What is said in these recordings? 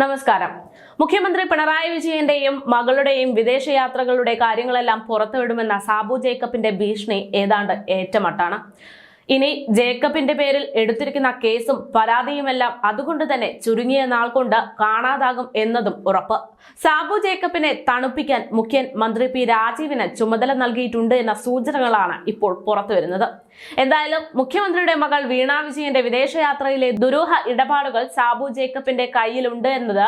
നമസ്കാരം. മുഖ്യമന്ത്രി പിണറായി വിജയന്റെയും മകളുടെയും വിദേശയാത്രകളുടെ കാര്യങ്ങളെല്ലാം പുറത്തുവിടുമെന്ന സാബു ജേക്കബിന്റെ ഭീഷണി ഏതാണ്ട് ഏറ്റമട്ടാണ്. ഇനി ജേക്കബിന്റെ പേരിൽ എടുത്തിരിക്കുന്ന കേസും പരാതിയുമെല്ലാം അതുകൊണ്ട് തന്നെ ചുരുങ്ങിയ നാൾ കൊണ്ട് കാണാതാകും എന്നതും ഉറപ്പ്. സാബു ജേക്കബിനെ തണുപ്പിക്കാൻ മുഖ്യൻ മന്ത്രി പി രാജീവിന് ചുമതല നൽകിയിട്ടുണ്ട് എന്ന സൂചനകളാണ് ഇപ്പോൾ പുറത്തുവരുന്നത് എന്തായാലും മുഖ്യമന്ത്രിയുടെ മകൾ വീണ വിജയന്റെ വിദേശയാത്രയിലെ ദുരൂഹ ഇടപാടുകൾ സാബു ജേക്കബിന്റെ കയ്യിലുണ്ട് എന്നത്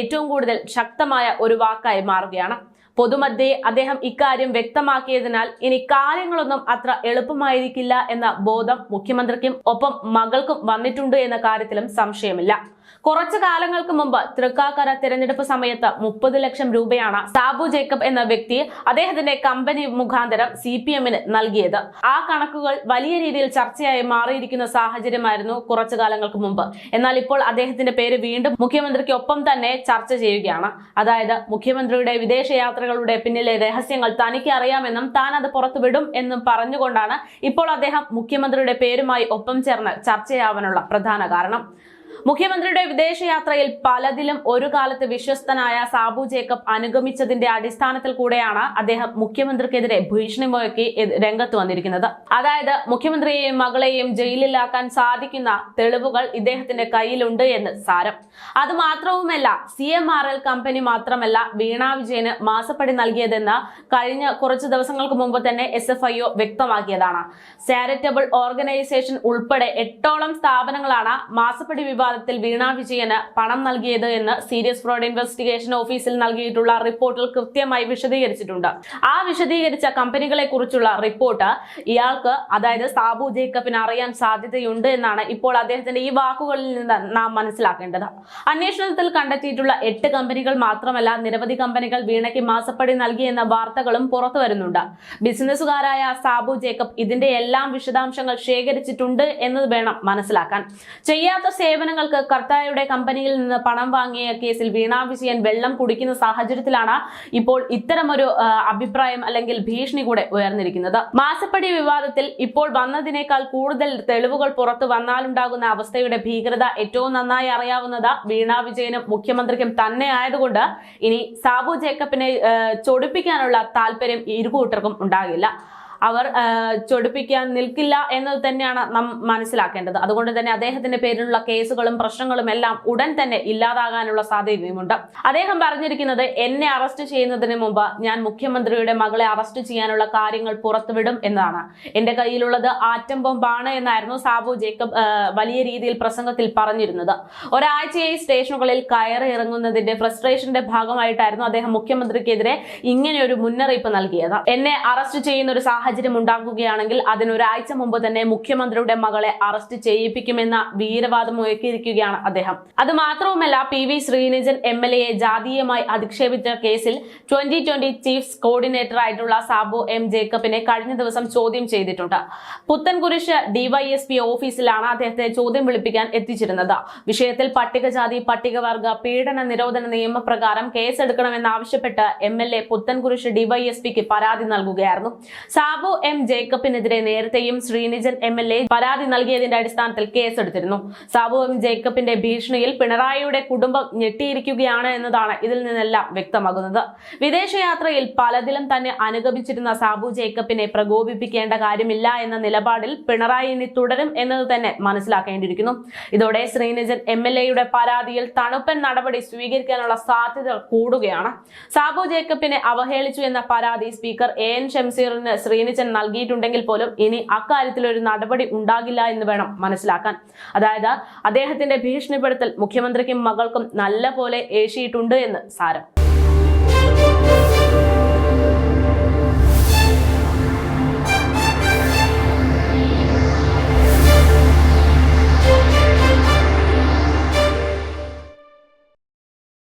ഏറ്റവും കൂടുതൽ ശക്തമായ ഒരു വാക്കായി മാറുകയാണ്. പൊതുമധ്യേ അദ്ദേഹം ഇക്കാര്യം വ്യക്തമാക്കിയതിനാൽ ഇനി കാര്യങ്ങളൊന്നും അത്ര എളുപ്പമായിരിക്കില്ല എന്ന ബോധം മുഖ്യമന്ത്രിക്കും ഒപ്പം മകൾക്കും വന്നിട്ടുണ്ട് എന്ന കാര്യത്തിലും സംശയമില്ല. കുറച്ചു കാലങ്ങൾക്ക് മുമ്പ് തൃക്കാക്കര തിരഞ്ഞെടുപ്പ് സമയത്ത് മുപ്പത് ലക്ഷം രൂപയാണ് സാബു ജേക്കബ് എന്ന വ്യക്തി അദ്ദേഹത്തിന്റെ കമ്പനി മുഖാന്തരം സി പി എമ്മിന് നൽകിയത്. ആ കണക്കുകൾ വലിയ രീതിയിൽ ചർച്ചയായി മാറിയിരിക്കുന്ന സാഹചര്യമായിരുന്നു കുറച്ചു കാലങ്ങൾക്ക് മുമ്പ്. എന്നാൽ ഇപ്പോൾ അദ്ദേഹത്തിന്റെ പേര് വീണ്ടും മുഖ്യമന്ത്രിക്ക് ഒപ്പം തന്നെ ചർച്ച ചെയ്യുകയാണ്. അതായത് മുഖ്യമന്ത്രിയുടെ വിദേശയാത്രകളുടെ പിന്നിലെ രഹസ്യങ്ങൾ തനിക്ക് അറിയാമെന്നും താൻ അത് പുറത്തുവിടും എന്നും പറഞ്ഞുകൊണ്ടാണ് ഇപ്പോൾ അദ്ദേഹം മുഖ്യമന്ത്രിയുടെ പേരുമായി ഒപ്പം ചേർന്ന് ചർച്ചയാവാനുള്ള പ്രധാന കാരണം. മുഖ്യമന്ത്രിയുടെ വിദേശയാത്രയിൽ പലതിലും ഒരു കാലത്ത് വിശ്വസ്തനായ സാബു ജേക്കബ് അനുഗമിച്ചതിന്റെ അടിസ്ഥാനത്തിൽ കൂടെയാണ് അദ്ദേഹം മുഖ്യമന്ത്രിക്കെതിരെ ഭീഷണി മുഴക്കി രംഗത്ത് വന്നിരിക്കുന്നത്. അതായത് മുഖ്യമന്ത്രിയെയും മകളെയും ജയിലിലാക്കാൻ സാധിക്കുന്ന തെളിവുകൾ ഇദ്ദേഹത്തിന്റെ കയ്യിലുണ്ട് എന്ന് സാരം. അത് മാത്രവുമല്ല C M R L company മാത്രമല്ല വീണ വിജയന് മാസപ്പടി നൽകിയതെന്ന് കഴിഞ്ഞ കുറച്ച് ദിവസങ്ങൾക്ക് മുമ്പ് തന്നെ എസ് എഫ് ഐ ഒ വ്യക്തമാക്കിയതാണ്. ചാരിറ്റബിൾ ഓർഗനൈസേഷൻ ഉൾപ്പെടെ എട്ടോളം സ്ഥാപനങ്ങളാണ് മാസപ്പടി വിവാദത്തിൽ വീണ വിജയന് പണം നൽകിയത് എന്ന് സീരിയസ് ഫ്രോഡ് ഇൻവെസ്റ്റിഗേഷൻ ഓഫീസിൽ നൽകിയിട്ടുള്ള റിപ്പോർട്ടിൽ കൃത്യമായി വിശദീകരിച്ചിട്ടുണ്ട്. ആ വിശദീകരിച്ച കമ്പനികളെ കുറിച്ചുള്ള റിപ്പോർട്ട് ഇയാൾക്ക് അതായത് സാബു ജേക്കബിന് അറിയാൻ സാധ്യതയുണ്ട് എന്നാണ് ഇപ്പോൾ അദ്ദേഹത്തിന്റെ ഈ വാക്കുകളിൽ നിന്ന് നാം മനസ്സിലാക്കേണ്ടത്. അന്വേഷണത്തിൽ കണ്ടെത്തിയിട്ടുള്ള എട്ട് കമ്പനികൾ മാത്രമല്ല നിരവധി കമ്പനികൾ വീണയ്ക്ക് മാസപ്പടി നൽകിയെന്ന വാർത്തകളും പുറത്തു വരുന്നുണ്ട്. ബിസിനസ്സുകാരായ സാബു ജേക്കബ് ഇതിന്റെ എല്ലാം വിശദാംശങ്ങൾ ശേഖരിച്ചിട്ടുണ്ട് എന്നത് വേണം മനസ്സിലാക്കാൻ. ചെയ്യാത്ത സേവനങ്ങൾക്ക് കർത്തായുടെ കമ്പനിയിൽ നിന്ന് പണം വാങ്ങിയ കേസിൽ വീണ വിജയൻ വെള്ളം കുടിക്കുന്ന സാഹചര്യത്തിലാണ് ഇപ്പോൾ ഇത്തരമൊരു അഭിപ്രായം അല്ലെങ്കിൽ ഭീഷണി കൂടെ ഉയർന്നിരിക്കുന്നത്. മാസപ്പടി വിവാദത്തിൽ ഇപ്പോൾ വന്നതിനേക്കാൾ കൂടുതൽ തെളിവുകൾ പുറത്തു വന്നാലുണ്ടാകുന്ന അവസ്ഥയുടെ ഭീകരത ഏറ്റവും നന്നായി അറിയാവുന്നത് വീണ വിജയനും മുഖ്യമന്ത്രിക്കും തന്നെ ആയതുകൊണ്ട് ഇനി സാബു ജേക്കബിനെ ചൊടിപ്പിക്കാനുള്ള താല്പര്യം ഇരുകൂട്ടർക്കും ഉണ്ടാകില്ല. അവർ ചൊടിപ്പിക്കാൻ നിൽക്കില്ല എന്നത് തന്നെയാണ് നാം മനസ്സിലാക്കേണ്ടത്. അതുകൊണ്ട് തന്നെ അദ്ദേഹത്തിന്റെ പേരിലുള്ള കേസുകളും പ്രശ്നങ്ങളും എല്ലാം ഉടൻ തന്നെ ഇല്ലാതാകാനുള്ള സാധ്യതയുമുണ്ട്. അദ്ദേഹം പറഞ്ഞിരിക്കുന്നത് എന്നെ അറസ്റ്റ് ചെയ്യുന്നതിന് മുമ്പ് ഞാൻ മുഖ്യമന്ത്രിയുടെ മകളെ അറസ്റ്റ് ചെയ്യാനുള്ള കാര്യങ്ങൾ പുറത്തുവിടും എന്നതാണ്. എന്റെ കയ്യിലുള്ളത് ആറ്റം ബോംബാണ് എന്നായിരുന്നു സാബു ജേക്കബ് വലിയ രീതിയിൽ പ്രസംഗത്തിൽ പറഞ്ഞിരുന്നത്. ഒരാഴ്ചയായി സ്റ്റേഷനുകളിൽ കയറി ഇറങ്ങുന്നതിന്റെ ഫ്രസ്ട്രേഷന്റെ ഭാഗമായിട്ടായിരുന്നു അദ്ദേഹം മുഖ്യമന്ത്രിക്കെതിരെ ഇങ്ങനെ ഒരു മുന്നറിയിപ്പ് നൽകിയത്. എന്നെ അറസ്റ്റ് ചെയ്യുന്ന ഒരു സാഹചര്യം ഉണ്ടാകുകയാണെങ്കിൽ അതിനൊരാഴ്ച മുമ്പ് തന്നെ മുഖ്യമന്ത്രിയുടെ മകളെ അറസ്റ്റ് ചെയ്യിപ്പിക്കുമെന്ന വീരവാദം ഉയർത്തിയിരിക്കുകയാണ് അദ്ദേഹം. അത് മാത്രവുമല്ല P V Sreenijan M L എയെ ജാതീയമായി അധിക്ഷേപിച്ച കേസിൽ ട്വന്റി ട്വന്റി ചീഫ്സ് കോർഡിനേറ്റർ ആയിട്ടുള്ള സാബു എം ജേക്കബിനെ കഴിഞ്ഞ ദിവസം ചോദ്യം ചെയ്തിട്ടുണ്ട്. പുത്തൻകുരിശ് ഡിവൈഎസ്പി ഓഫീസിലാണ് അദ്ദേഹത്തെ ചോദ്യം വിളിപ്പിക്കാൻ എത്തിച്ചിരുന്നത്. വിഷയത്തിൽ പട്ടികജാതി പട്ടികവർഗ പീഡന നിരോധന നിയമപ്രകാരം കേസെടുക്കണമെന്നാവശ്യപ്പെട്ട് എം എൽ എ പുത്തൻകുരിശ് ഡിവൈഎസ്പിക്ക് പരാതി നൽകുകയായിരുന്നു. എം ജേക്കബിനെതിരെ നേരത്തെയും ശ്രീനിജൻ എം എൽ എ പരാതി നൽകിയതിന്റെ അടിസ്ഥാനത്തിൽ കേസെടുത്തിരുന്നു. സാബു എം ജേക്കബിന്റെ ഭീഷണിയിൽ പിണറായിയുടെ കുടുംബം ഞെട്ടിയിരിക്കുകയാണ് എന്നതാണ് ഇതിൽ നിന്നെല്ലാം വ്യക്തമാകുന്നത്. വിദേശയാത്രയിൽ പലതിലും തന്നെ അനുഗമിച്ചിരുന്ന സാബു ജേക്കബിനെ പ്രകോപിപ്പിക്കേണ്ട കാര്യമില്ല എന്ന നിലപാടിൽ പിണറായി ഇനി തുടരും എന്നത് തന്നെ മനസ്സിലാക്കേണ്ടിയിരിക്കുന്നു. ഇതോടെ ശ്രീനിജൻ എം എൽ എയുടെ പരാതിയിൽ തണുപ്പൻ നടപടി സ്വീകരിക്കാനുള്ള സാധ്യത കൂടുകയാണ്. സാബു ജേക്കബിനെ അവഹേളിച്ചു എന്ന പരാതി സ്പീക്കർ എ എൻ ഷംസീറിന് ശ്രീനിജൻ നൽകിയിട്ടുണ്ടെങ്കിൽ പോലും ഇനി അക്കാര്യത്തിൽ ഒരു നടപടി ഉണ്ടാകില്ല എന്ന് വേണം മനസ്സിലാക്കാൻ. അതായത് അദ്ദേഹത്തിന്റെ ഭീഷണിപ്പെടുത്തൽ മുഖ്യമന്ത്രിക്കും മകൾക്കും നല്ല പോലെ ഏശിയിട്ടുണ്ട് എന്ന് സാരം.